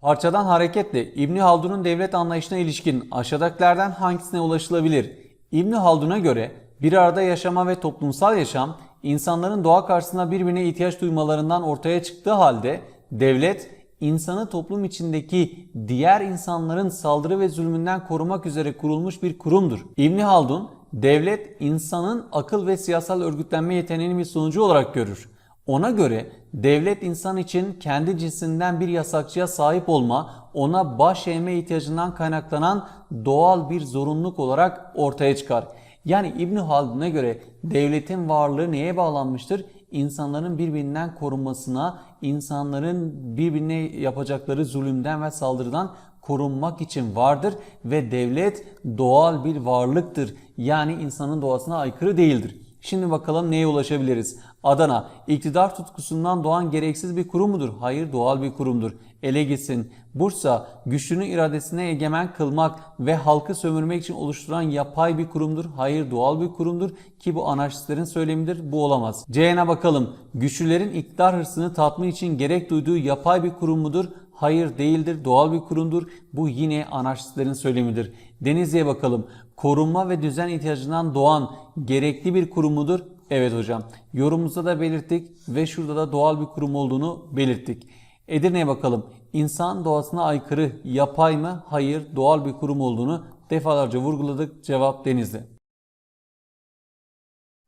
Parçadan hareketle İbni Haldun'un devlet anlayışına ilişkin aşağıdakilerden hangisine ulaşılabilir? İbni Haldun'a göre bir arada yaşama ve toplumsal yaşam insanların doğa karşısında birbirine ihtiyaç duymalarından ortaya çıktığı halde devlet insanı toplum içindeki diğer insanların saldırı ve zulmünden korumak üzere kurulmuş bir kurumdur. İbni Haldun devlet insanın akıl ve siyasal örgütlenme yeteneğinin bir sonucu olarak görür. Ona göre devlet insan için kendi cinsinden bir yasakçıya sahip olma, ona baş eğme ihtiyacından kaynaklanan doğal bir zorunluluk olarak ortaya çıkar. Yani İbn Haldun'a göre devletin varlığı neye bağlanmıştır? İnsanların birbirinden korunmasına, insanların birbirine yapacakları zulümden ve saldırıdan korunmak için vardır ve devlet doğal bir varlıktır. Yani insanın doğasına aykırı değildir. Şimdi bakalım neye ulaşabiliriz? Adana, iktidar tutkusundan doğan gereksiz bir kurum mudur? Hayır, doğal bir kurumdur. Ele gitsin. Bursa, güçlünün iradesine egemen kılmak ve halkı sömürmek için oluşturan yapay bir kurumdur. Hayır, doğal bir kurumdur ki bu anarşistlerin söylemidir. Bu olamaz. C'ne bakalım. Güçlülerin iktidar hırsını tatmin için gerek duyduğu yapay bir kurum mudur? Hayır değildir, doğal bir kurumdur. Bu yine anarşistlerin söylemidir. Denizli'ye bakalım. Korunma ve düzen ihtiyacından doğan gerekli bir kurum mudur? Evet hocam. Yorumumuzda da belirttik ve şurada da doğal bir kurum olduğunu belirttik. Edirne'ye bakalım. İnsan doğasına aykırı, yapay mı? Hayır, doğal bir kurum olduğunu defalarca vurguladık. Cevap Denizli.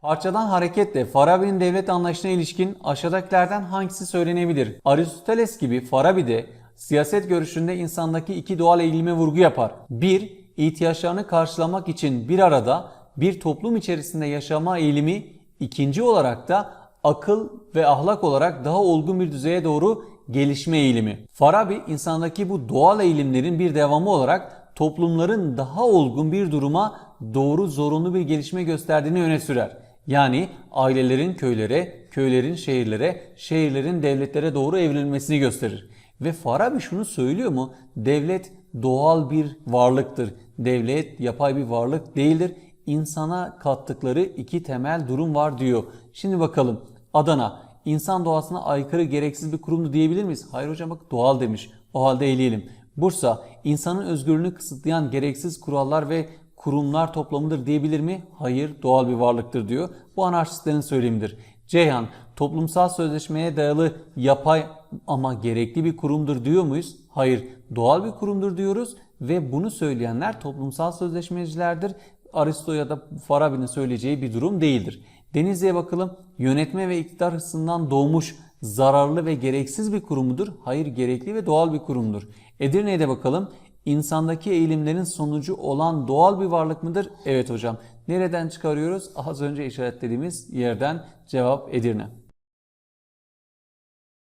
Parçadan hareketle Farabi'nin devlet anlayışına ilişkin aşağıdakilerden hangisi söylenebilir? Aristoteles gibi Farabi de siyaset görüşünde insandaki iki doğal eğilime vurgu yapar. 1. ihtiyaçlarını karşılamak için bir arada bir toplum içerisinde yaşama eğilimi, ikinci olarak da akıl ve ahlak olarak daha olgun bir düzeye doğru gelişme eğilimi. Farabi insandaki bu doğal eğilimlerin bir devamı olarak toplumların daha olgun bir duruma doğru zorunlu bir gelişme gösterdiğini öne sürer. Yani ailelerin köylere, köylerin şehirlere, şehirlerin devletlere doğru evrilmesini gösterir. Ve Farabi şunu söylüyor mu? Devlet doğal bir varlıktır. Devlet yapay bir varlık değildir. İnsana kattıkları iki temel durum var diyor. Şimdi bakalım Adana insan doğasına aykırı gereksiz bir kurumdu diyebilir miyiz? Hayır hocam bak doğal demiş. O halde eleyelim. Bursa insanın özgürlüğünü kısıtlayan gereksiz kurallar ve kurumlar toplamıdır diyebilir mi? Hayır doğal bir varlıktır diyor. Bu anarşistlerin söylemidir. Ceyhan toplumsal sözleşmeye dayalı yapay ama gerekli bir kurumdur diyor muyuz? Hayır doğal bir kurumdur diyoruz ve bunu söyleyenler toplumsal sözleşmecilerdir. Aristo ya da Farabi'nin söyleyeceği bir durum değildir. Denizli'ye bakalım. Yönetme ve iktidar hırsından doğmuş zararlı ve gereksiz bir kurum mudur? Hayır gerekli ve doğal bir kurumdur. Edirne'ye de bakalım. İnsandaki eğilimlerin sonucu olan doğal bir varlık mıdır? Evet hocam. Nereden çıkarıyoruz? Az önce işaretlediğimiz yerden cevap Edirne.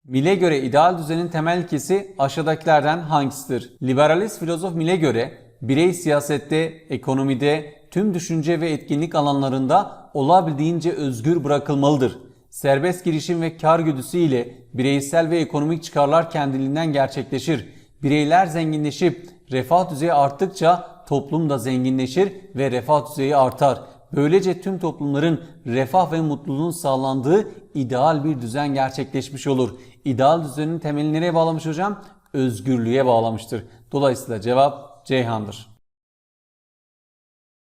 Mill'e göre ideal düzenin temel ilkesi aşağıdakilerden hangisidir? Liberalist filozof Mill'e göre birey siyasette, ekonomide, tüm düşünce ve etkinlik alanlarında olabildiğince özgür bırakılmalıdır. Serbest girişim ve kar güdüsü ile bireysel ve ekonomik çıkarlar kendiliğinden gerçekleşir. Bireyler zenginleşip refah düzeyi arttıkça toplum da zenginleşir ve refah düzeyi artar. Böylece tüm toplumların refah ve mutluluğun sağlandığı ideal bir düzen gerçekleşmiş olur. İdeal düzenin temelini nereye bağlamış hocam? Özgürlüğe bağlamıştır. Dolayısıyla cevap Ceyhan'dır.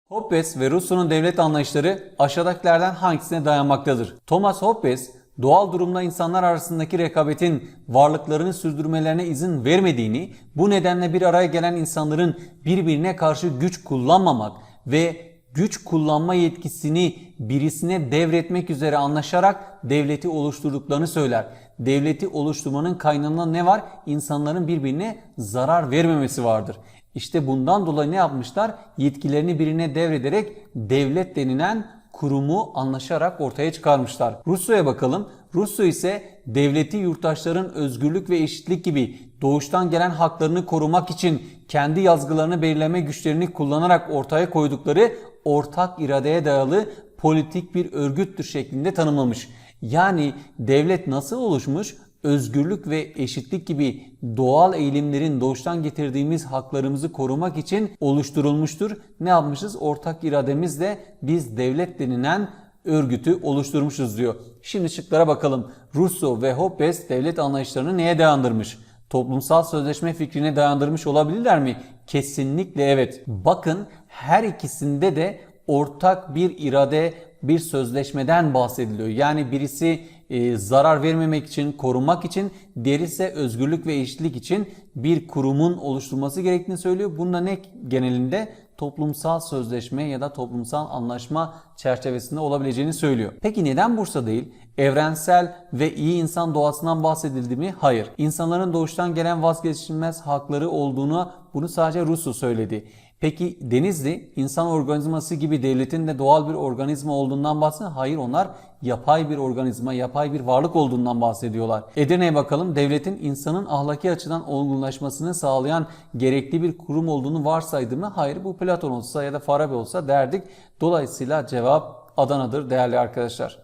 Hobbes ve Rousseau'nun devlet anlayışları aşağıdakilerden hangisine dayanmaktadır? Thomas Hobbes, doğal durumda insanlar arasındaki rekabetin varlıklarını sürdürmelerine izin vermediğini, bu nedenle bir araya gelen insanların birbirine karşı güç kullanmamak ve güç kullanma yetkisini birisine devretmek üzere anlaşarak devleti oluşturduklarını söyler. Devleti oluşturmanın kaynağında ne var? İnsanların birbirine zarar vermemesi vardır. İşte bundan dolayı ne yapmışlar? Yetkilerini birine devrederek devlet denilen kurumu anlaşarak ortaya çıkarmışlar. Rusya'ya bakalım. Rusya ise devleti yurttaşların özgürlük ve eşitlik gibi doğuştan gelen haklarını korumak için kendi yazgılarını belirleme güçlerini kullanarak ortaya koydukları ortak iradeye dayalı politik bir örgüttür şeklinde tanımlamış. Yani devlet nasıl oluşmuş? Özgürlük ve eşitlik gibi doğal eğilimlerin doğuştan getirdiğimiz haklarımızı korumak için oluşturulmuştur. Ne yapmışız? Ortak irademizle biz devlet denilen örgütü oluşturmuşuz diyor. Şimdi şıklara bakalım. Rousseau ve Hobbes devlet anlayışlarını neye dayandırmış? toplumsal sözleşme fikrine dayandırmış olabilirler mi? Kesinlikle evet. Bakın her ikisinde de ortak bir irade, bir sözleşmeden bahsediliyor. Yani birisi e, zarar vermemek için, korumak için, diğeri ise özgürlük ve eşitlik için bir kurumun oluşturulması gerektiğini söylüyor. Bunda ne genelinde? toplumsal sözleşme ya da toplumsal anlaşma çerçevesinde olabileceğini söylüyor. Peki neden Bursa değil? Evrensel ve iyi insan doğasından bahsedildi mi? Hayır. İnsanların doğuştan gelen vazgeçilmez hakları olduğunu bunu sadece Rusu söyledi. Peki Denizli insan organizması gibi devletin de doğal bir organizma olduğundan bahsediyor. Hayır onlar yapay bir organizma, yapay bir varlık olduğundan bahsediyorlar. Edirne'ye bakalım. Devletin insanın ahlaki açıdan olgunlaşmasını sağlayan gerekli bir kurum olduğunu varsaydı mı? Hayır bu Platon olsa ya da Farabi olsa derdik. Dolayısıyla cevap Adana'dır değerli arkadaşlar.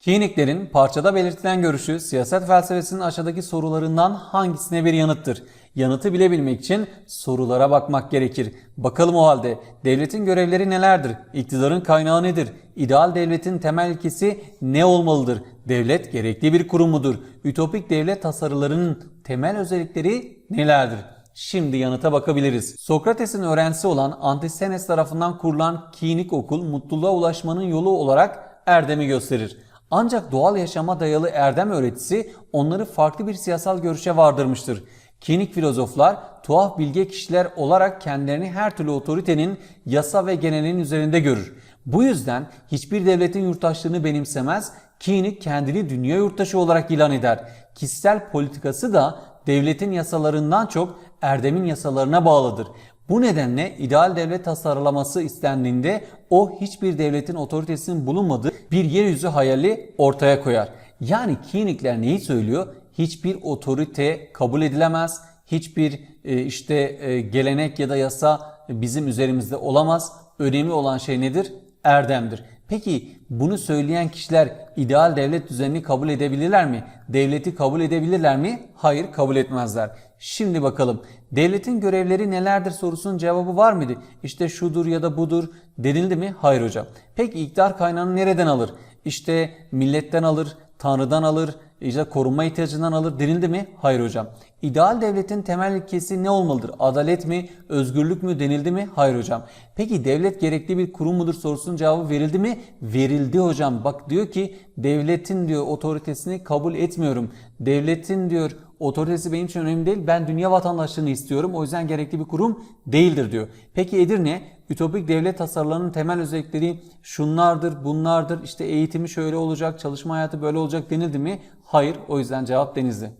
Kiniklerin parçada belirtilen görüşü siyaset felsefesinin aşağıdaki sorularından hangisine bir yanıttır? Yanıtı bilebilmek için sorulara bakmak gerekir. Bakalım o halde devletin görevleri nelerdir? İktidarın kaynağı nedir? İdeal devletin temel ilkesi ne olmalıdır? Devlet gerekli bir kurum mudur? Ütopik devlet tasarılarının temel özellikleri nelerdir? Şimdi yanıta bakabiliriz. Sokrates'in öğrencisi olan Antistenes tarafından kurulan Kinik okul mutluluğa ulaşmanın yolu olarak erdemi gösterir. Ancak doğal yaşama dayalı erdem öğretisi onları farklı bir siyasal görüşe vardırmıştır. Kinik filozoflar tuhaf bilge kişiler olarak kendilerini her türlü otoritenin yasa ve genelin üzerinde görür. Bu yüzden hiçbir devletin yurttaşlığını benimsemez, Kinik kendini dünya yurttaşı olarak ilan eder. Kişisel politikası da devletin yasalarından çok erdemin yasalarına bağlıdır. Bu nedenle ideal devlet tasarlaması istendiğinde o hiçbir devletin otoritesinin bulunmadığı bir yeryüzü hayali ortaya koyar. Yani Kinikler neyi söylüyor? Hiçbir otorite kabul edilemez. Hiçbir e, işte e, gelenek ya da yasa bizim üzerimizde olamaz. Önemli olan şey nedir? Erdemdir. Peki bunu söyleyen kişiler ideal devlet düzenini kabul edebilirler mi? Devleti kabul edebilirler mi? Hayır kabul etmezler. Şimdi bakalım devletin görevleri nelerdir sorusunun cevabı var mıydı? İşte şudur ya da budur denildi mi? Hayır hocam. Peki iktidar kaynağını nereden alır? İşte milletten alır, tanrıdan alır, işte korunma ihtiyacından alır denildi mi? Hayır hocam. İdeal devletin temel ilkesi ne olmalıdır? Adalet mi, özgürlük mü denildi mi? Hayır hocam. Peki devlet gerekli bir kurum mudur sorusunun cevabı verildi mi? Verildi hocam. Bak diyor ki devletin diyor otoritesini kabul etmiyorum. Devletin diyor otoritesi benim için önemli değil. Ben dünya vatandaşlığını istiyorum. O yüzden gerekli bir kurum değildir diyor. Peki Edirne ütopik devlet tasarılarının temel özellikleri şunlardır, bunlardır. İşte eğitimi şöyle olacak, çalışma hayatı böyle olacak denildi mi? Hayır. O yüzden cevap Denizli.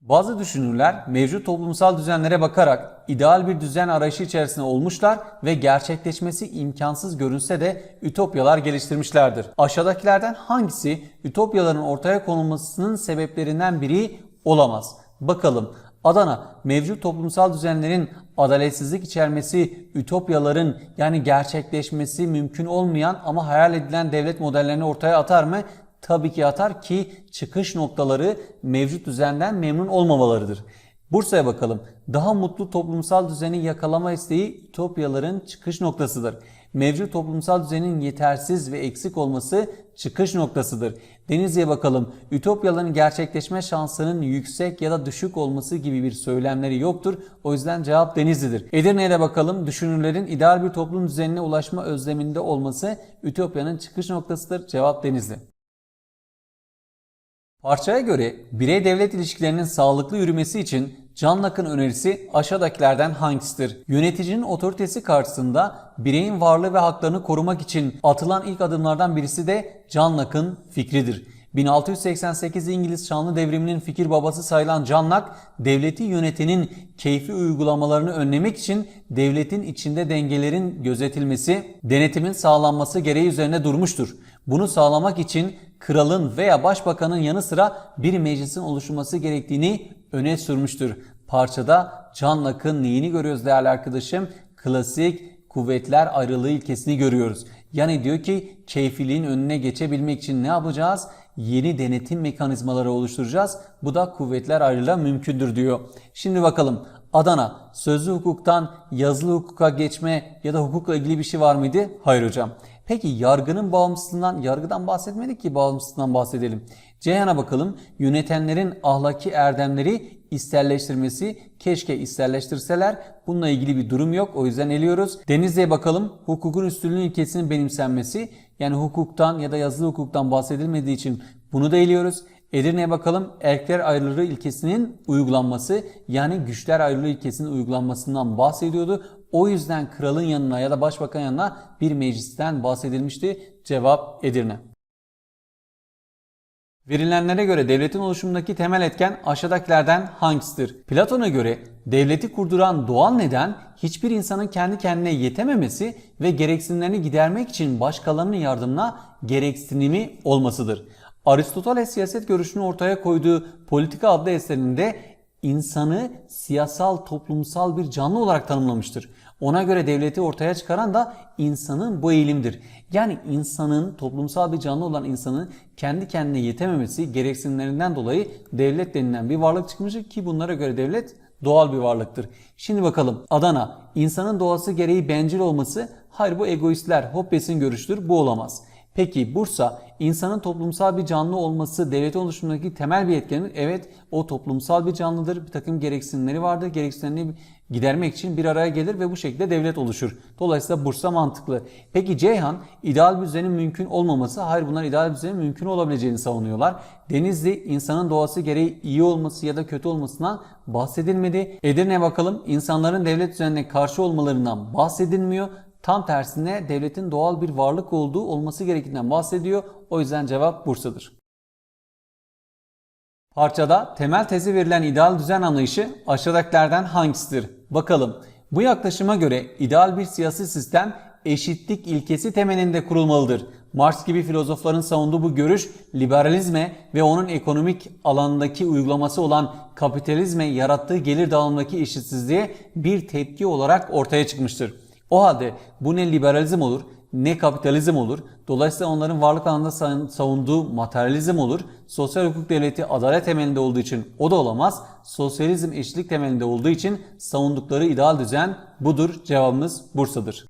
Bazı düşünürler mevcut toplumsal düzenlere bakarak ideal bir düzen arayışı içerisinde olmuşlar ve gerçekleşmesi imkansız görünse de ütopyalar geliştirmişlerdir. Aşağıdakilerden hangisi ütopyaların ortaya konulmasının sebeplerinden biri olamaz? Bakalım Adana mevcut toplumsal düzenlerin adaletsizlik içermesi, ütopyaların yani gerçekleşmesi mümkün olmayan ama hayal edilen devlet modellerini ortaya atar mı? tabii ki atar ki çıkış noktaları mevcut düzenden memnun olmamalarıdır. Bursa'ya bakalım. Daha mutlu toplumsal düzeni yakalama isteği ütopyaların çıkış noktasıdır. Mevcut toplumsal düzenin yetersiz ve eksik olması çıkış noktasıdır. Denizli'ye bakalım. Ütopyaların gerçekleşme şansının yüksek ya da düşük olması gibi bir söylemleri yoktur. O yüzden cevap Denizli'dir. Edirne'ye de bakalım. Düşünürlerin ideal bir toplum düzenine ulaşma özleminde olması Ütopya'nın çıkış noktasıdır. Cevap Denizli. Parçaya göre birey devlet ilişkilerinin sağlıklı yürümesi için Can Locke'ın önerisi aşağıdakilerden hangisidir? Yöneticinin otoritesi karşısında bireyin varlığı ve haklarını korumak için atılan ilk adımlardan birisi de Can Locke'ın fikridir. 1688 İngiliz Şanlı Devrimi'nin fikir babası sayılan John Locke, devleti yönetenin keyfi uygulamalarını önlemek için devletin içinde dengelerin gözetilmesi, denetimin sağlanması gereği üzerine durmuştur. Bunu sağlamak için kralın veya başbakanın yanı sıra bir meclisin oluşturması gerektiğini öne sürmüştür. Parçada John Locke'ın neyini görüyoruz değerli arkadaşım? Klasik kuvvetler ayrılığı ilkesini görüyoruz. Yani diyor ki keyfiliğin önüne geçebilmek için ne yapacağız? Yeni denetim mekanizmaları oluşturacağız. Bu da kuvvetler ayrılığı mümkündür diyor. Şimdi bakalım Adana sözlü hukuktan yazılı hukuka geçme ya da hukukla ilgili bir şey var mıydı? Hayır hocam. Peki yargının bağımsızlığından, yargıdan bahsetmedik ki bağımsızlığından bahsedelim. Ceyhan'a bakalım. Yönetenlerin ahlaki erdemleri isterleştirmesi keşke isterleştirseler. Bununla ilgili bir durum yok. O yüzden eliyoruz. Denizli'ye bakalım. Hukukun üstünlüğü ilkesinin benimsenmesi. Yani hukuktan ya da yazılı hukuktan bahsedilmediği için bunu da eliyoruz. Edirne'ye bakalım. Erkekler ayrılığı ilkesinin uygulanması yani güçler ayrılığı ilkesinin uygulanmasından bahsediyordu. O yüzden kralın yanına ya da başbakan yanına bir meclisten bahsedilmişti. Cevap Edirne. Verilenlere göre devletin oluşumundaki temel etken aşağıdakilerden hangisidir? Platon'a göre devleti kurduran doğal neden hiçbir insanın kendi kendine yetememesi ve gereksinimlerini gidermek için başkalarının yardımına gereksinimi olmasıdır. Aristoteles siyaset görüşünü ortaya koyduğu Politika adlı eserinde insanı siyasal toplumsal bir canlı olarak tanımlamıştır. Ona göre devleti ortaya çıkaran da insanın bu eğilimdir. Yani insanın toplumsal bir canlı olan insanın kendi kendine yetememesi gereksinimlerinden dolayı devlet denilen bir varlık çıkmıştır ki bunlara göre devlet doğal bir varlıktır. Şimdi bakalım Adana insanın doğası gereği bencil olması hayır bu egoistler Hobbes'in görüştür bu olamaz. Peki Bursa insanın toplumsal bir canlı olması devletin oluşumundaki temel bir etkendir. Evet o toplumsal bir canlıdır. Bir takım gereksinimleri vardır. Gereksinimlerini gidermek için bir araya gelir ve bu şekilde devlet oluşur. Dolayısıyla Bursa mantıklı. Peki Ceyhan ideal bir düzenin mümkün olmaması hayır bunlar ideal bir düzenin mümkün olabileceğini savunuyorlar. Denizli insanın doğası gereği iyi olması ya da kötü olmasından bahsedilmedi. Edirne bakalım insanların devlet düzenine karşı olmalarından bahsedilmiyor. Tam tersine devletin doğal bir varlık olduğu olması gerektiğinden bahsediyor. O yüzden cevap Bursa'dır. Parçada temel tezi verilen ideal düzen anlayışı aşağıdakilerden hangisidir? Bakalım. Bu yaklaşıma göre ideal bir siyasi sistem eşitlik ilkesi temelinde kurulmalıdır. Marx gibi filozofların savunduğu bu görüş liberalizme ve onun ekonomik alandaki uygulaması olan kapitalizme yarattığı gelir dağılımındaki eşitsizliğe bir tepki olarak ortaya çıkmıştır. O halde bu ne liberalizm olur ne kapitalizm olur. Dolayısıyla onların varlık alanında savunduğu materyalizm olur. Sosyal hukuk devleti adalet temelinde olduğu için o da olamaz. Sosyalizm eşitlik temelinde olduğu için savundukları ideal düzen budur. Cevabımız Bursa'dır.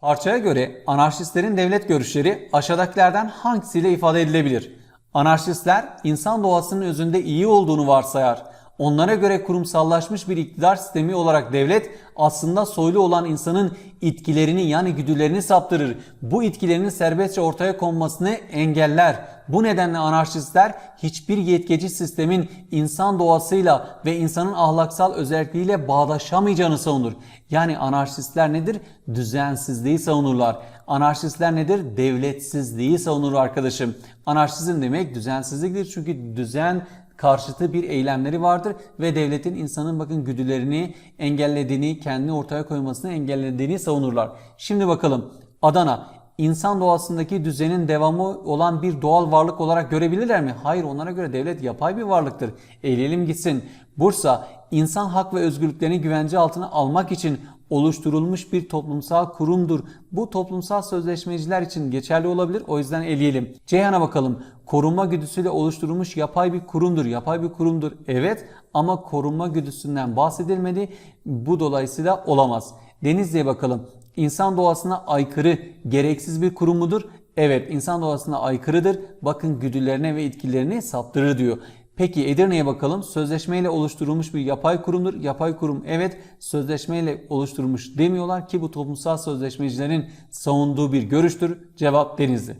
Parçaya göre anarşistlerin devlet görüşleri aşağıdakilerden hangisiyle ifade edilebilir? Anarşistler insan doğasının özünde iyi olduğunu varsayar. Onlara göre kurumsallaşmış bir iktidar sistemi olarak devlet aslında soylu olan insanın itkilerini yani güdülerini saptırır. Bu itkilerinin serbestçe ortaya konmasını engeller. Bu nedenle anarşistler hiçbir yetkeci sistemin insan doğasıyla ve insanın ahlaksal özelliğiyle bağdaşamayacağını savunur. Yani anarşistler nedir? Düzensizliği savunurlar. Anarşistler nedir? Devletsizliği savunur arkadaşım. Anarşizm demek düzensizliktir. Çünkü düzen karşıtı bir eylemleri vardır ve devletin insanın bakın güdülerini engellediğini, kendini ortaya koymasını engellediğini savunurlar. Şimdi bakalım Adana insan doğasındaki düzenin devamı olan bir doğal varlık olarak görebilirler mi? Hayır onlara göre devlet yapay bir varlıktır. Eğleyelim gitsin. Bursa insan hak ve özgürlüklerini güvence altına almak için oluşturulmuş bir toplumsal kurumdur. Bu toplumsal sözleşmeciler için geçerli olabilir. O yüzden eleyelim. Ceyhan'a bakalım. Korunma güdüsüyle oluşturulmuş yapay bir kurumdur. Yapay bir kurumdur. Evet ama korunma güdüsünden bahsedilmedi. Bu dolayısıyla olamaz. Denizli'ye bakalım. İnsan doğasına aykırı, gereksiz bir kurum mudur? Evet, insan doğasına aykırıdır. Bakın güdülerine ve etkilerini saptırır diyor. Peki Edirne'ye bakalım. Sözleşmeyle oluşturulmuş bir yapay kurumdur. Yapay kurum evet sözleşmeyle oluşturulmuş demiyorlar ki bu toplumsal sözleşmecilerin savunduğu bir görüştür. Cevap Denizli.